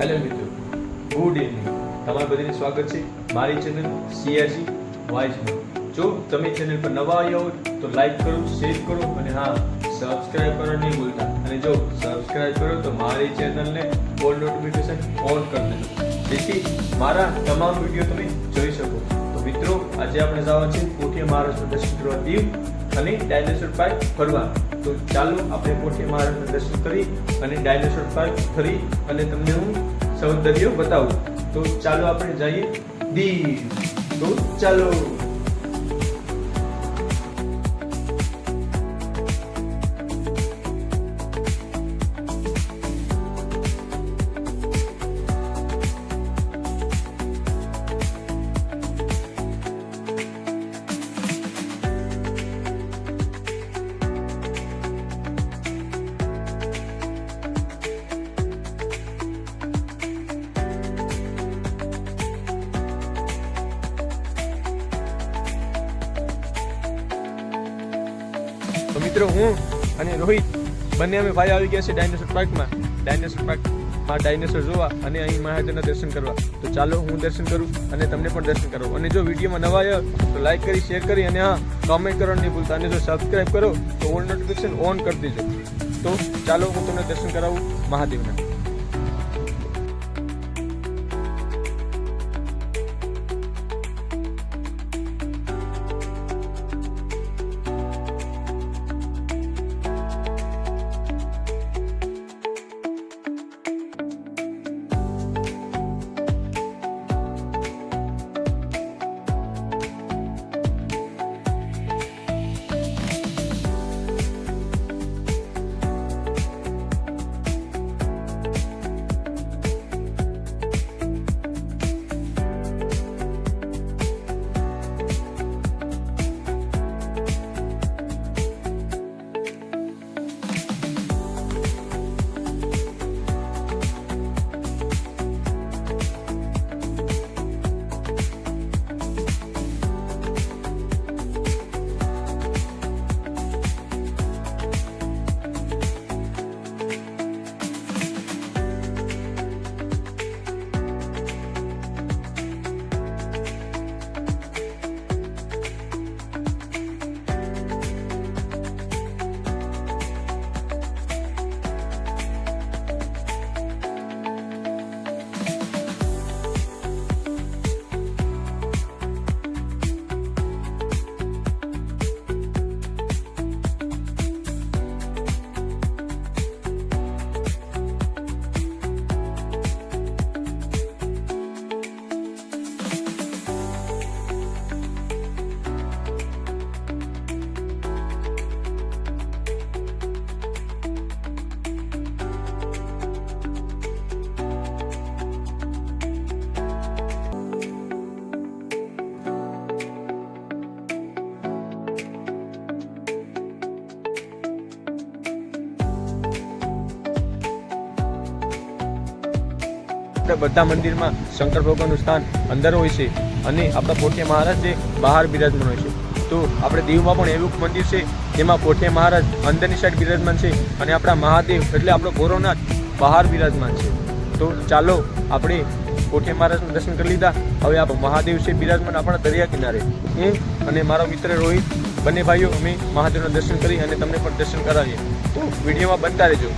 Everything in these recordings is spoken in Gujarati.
હેલો મિત્રો. ગુડ ઇવનિંગ તમારું બધાને સ્વાગત છે મારી ચેનલ સીઆરજી વાઇઝમાં જો તમે ચેનલ પર નવા આવ્યા હોય તો લાઈક કરો શેર કરો અને હા સબસ્ક્રાઇબ કરો નહીં ભૂલતા. અને જો સબસ્ક્રાઇબ કરો તો મારી ચેનલને ઓલ નોટિફિકેશન ઓન કરી દેજો. જેથી મારા તમામ વીડિયો તમે જોઈ શકો. તો મિત્રો, આજે આપણે જવા છે કોઠી મહારાષ્ટ્ર દર્શન દીવ. અને ડાયનેસોર પાર્ક ફરવા. તો ચાલો આપણે મોટી મહારાજના દર્શન કરી અને ડાયનેસોર પાર્ક ફરી અને તમને હું સૌંદર્ય બતાવું. તો ચાલો આપણે જઈએ દીવ. તો ચાલો. મિત્રો, હું અને રોહિત બંને અમે ભાઈ આવી ગયા છે ડાયનોસોર પાર્કમાં ડાયનેસોર પાર્કમાં ડાયનોસોર જોવા અને અહીં મહાજનના દર્શન કરવા. તો ચાલો હું દર્શન કરું અને તમને પણ દર્શન કરો અને જો વિડીયોમાં નવા આવ્યા તો લાઈક કરી શેર કરી અને હા કોમેન્ટ કરવાનું નહીં ભૂલતા. અને જો સબસ્ક્રાઈબ કરો તો ઓલ નોટિફિકેશન ઓન કરી દેજો. તો ચાલો હું તમને દર્શન કરાવું મહાદેવના. આપણે બધા મંદિરમાં શંકર ભગવાનનું સ્થાન અંદર હોય છે અને આપણા પોઠિયા મહારાજ જે બહાર બિરાજમાન હોય છે. તો આપણે દીવમાં પણ એવું મંદિર છે, જેમાં પોઠિયા મહારાજ અંદરની સાઈડ બિરાજમાન છે અને આપણા મહાદેવ એટલે આપણો ગોરવનાથ બહાર બિરાજમાન છે. તો ચાલો આપણે પોઠિયા મહારાજના દર્શન કરી લીધા. હવે આ મહાદેવ છે બિરાજમાન આપણા દરિયા કિનારે. હું અને મારો મિત્ર રોહિત, બંને ભાઈઓ અમે મહાદેવના દર્શન કરી અને તમને પણ દર્શન કરાવીએ. તો વિડીયોમાં બનતા રહેજો.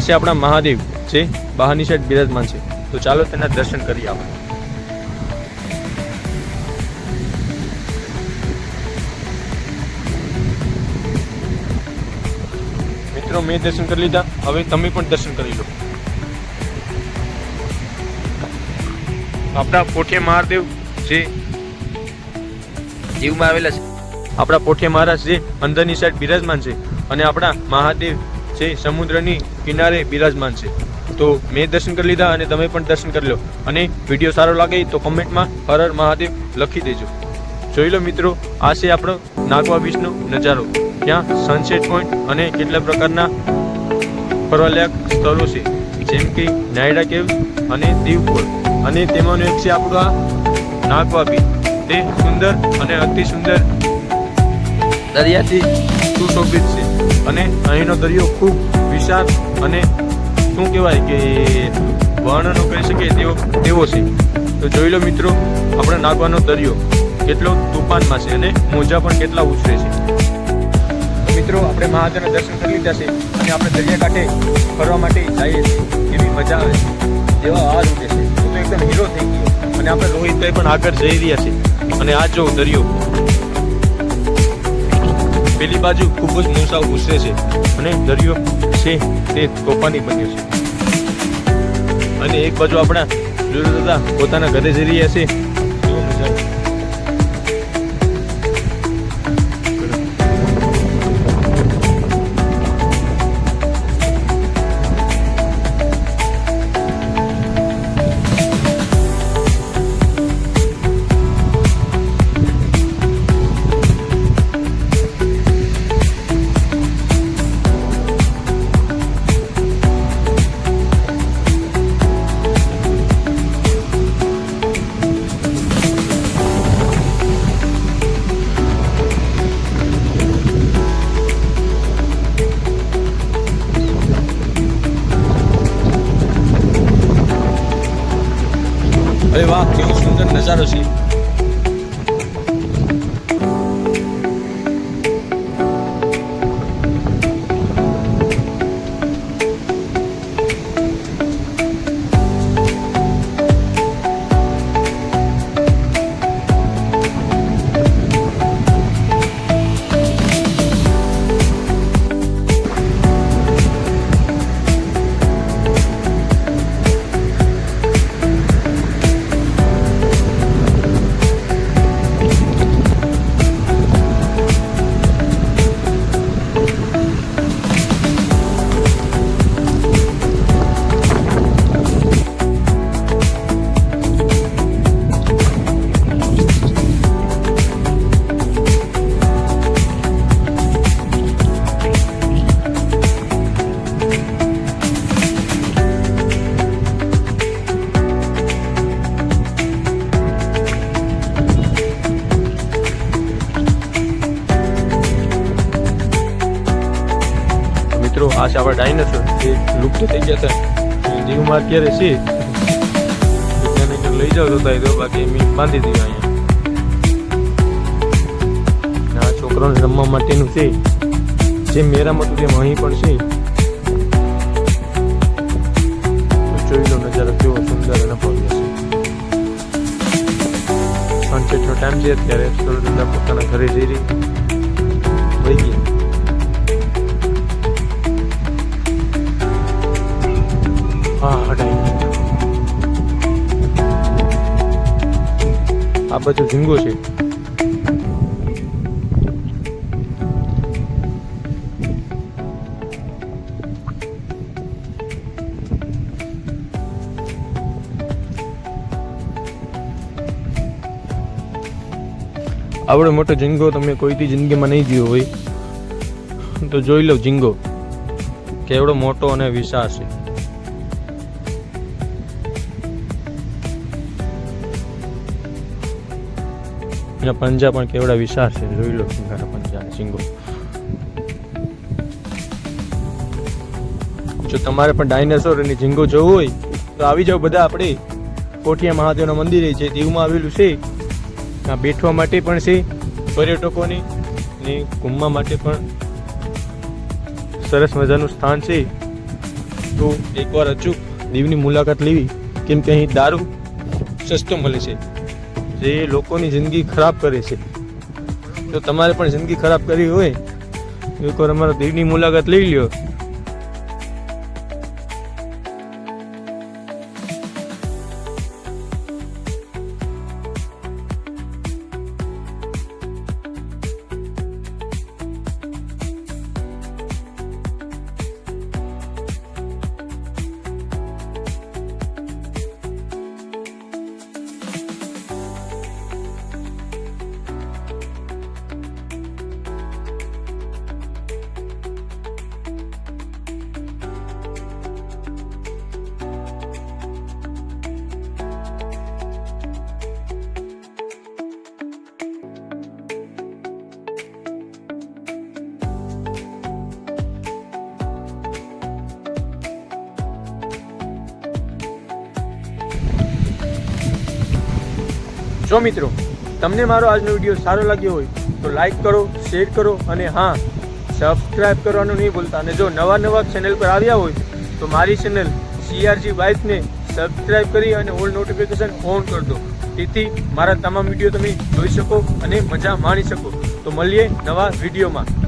છે આપણા મહાદેવ છે, બહારની સાઈડ બિરાજમાન છે. તો ચાલો તેના દર્શન કરીએ આપણે. મિત્રો, મેં દર્શન કરી લીધા. હવે તમે પણ દર્શન કરી લો. આપણા પોઠિયા મહાદેવ જે દીવમાં આવેલા છે. આપણા પોઠિયા મહારાજ જે અંદરની સાઈડ બિરાજમાન છે અને આપણા મહાદેવ છે સમુદ્રની કિનારે બિરાજમાન છે. તો મેં દર્શન કરી લીધા અને તમે પણ દર્શન કરી લો. અને વીડિયો સારો લાગે તો કમેન્ટમાં હર મહાદેવ લખી દેજો. જોઈ લો મિત્રો, આ છે આપણો નાગવા બીચનો નજારો. ત્યાં સનસેટ પોઈન્ટ અને કેટલા પ્રકારના ફરવાલાયક સ્થળો છે. જેમ કે નાયડા કેવ અને દીવપુર અને તેમાંનું એક છે આપણું આ નાગવા બીચ. તે સુંદર અને અતિ સુંદર દરિયાથી સુશોભિત છે. અને અહીંનો દરિયો ખૂબ વિશાળ અને શું કહેવાય કે વર્ણનો કરી શકીએ તેવો તેવો છે. તો જોઈ લો મિત્રો, આપણે નાગવાનો દરિયો કેટલો તુફાનમાં છે અને મોજા પણ કેટલા ઉછરે છે. મિત્રો, આપણે મહાદેવના દર્શન કરી લીધા છે અને આપણે દરિયાકાંઠે ફરવા માટે જઈએ છીએ. એવી મજા આવે છે. જેવા આ ઉઠે છે. તો એકદમ હીરો થઈ ગયો. અને આપણે રોહિતભાઈ પણ આગળ જઈ રહ્યા છે. અને આ જો દરિયો પેલી બાજુ ખૂબ જ મૂસાવ ગુસ્સે છે અને દરિયો છે તે તોફાની બન્યો છે. અને એક બાજુ આપણા દાદા પોતાના ઘરે જઈ રહ્યા છે. મિત્રો, આ છે આપણા ડાયનોસોર. જે લુપ્ત થઈ ગયા હતા. એ જીવમાં અત્યારે છે. વૈજ્ઞાનિકો લઈ જાવ જોતા તો બાકી એમ બાંધી દીધું અહીંયા. આ છોકરાઓને રમવા માટેનું છે. જે મેરામાં હતું તેમ અહીં પણ છે. જોઈ લો નજારો કેવો સુંદર અને ભવ્ય છે. સનસેટનો ટાઈમ છે અત્યારે. સૂર્યદાદા પોતાના ઘરે જઈ રહી. બધું ઝીંગો છે. આવડો મોટો ઝીંગો તમે કોઈથી જિંદગીમાં નહીં જોયો હોય. તો જોઈ લો ઝીંગો, કેવડો મોટો અને વિશાળ છે. એના પંજા પણ કેવડા વિશાળ છે. જોઈ લો સિંહાના પંજા અને સિંગો જો તમારે પણ ડાયનાસોર અને ઝીંગો જોવું હોય, તો આવી જાઓ બધા આપણે. કોઠિયા મહાદેવના મંદિરે છે દીવમાં આવેલું છે, ત્યાં બેઠવા માટે પણ છે, પર્યટકોને ને ઘૂમવા માટે પણ સરસ મજાનું સ્થાન છે. તો એકવાર અચૂક દીવની મુલાકાત લેવી. કેમ કે અહીં દારૂ સસ્તો મળે છે. જે લોકોની જિંદગી ખરાબ કરે છે. તો તમારે પણ જિંદગી ખરાબ કરવી હોય એકવાર અમારા દીવની મુલાકાત લઈ લ્યો. જો મિત્રો, તમને મારો આજનો વીડિયો સારો લાગ્યો હોય, તો લાઈક કરો શેર કરો અને હા સબસ્ક્રાઈબ કરવાનું નહીં ભૂલતા. અને જો નવા નવા ચેનલ પર આવ્યા હોય, તો મારી ચેનલ સીઆરજી બાઇકને સબસ્ક્રાઈબ કરી અને ઓલ નોટિફિકેશન ઓન કરી દો. તેથી મારા તમામ વીડિયો તમે જોઈ શકો અને મજા માણી શકો. તો મળીએ નવા વિડીયોમાં.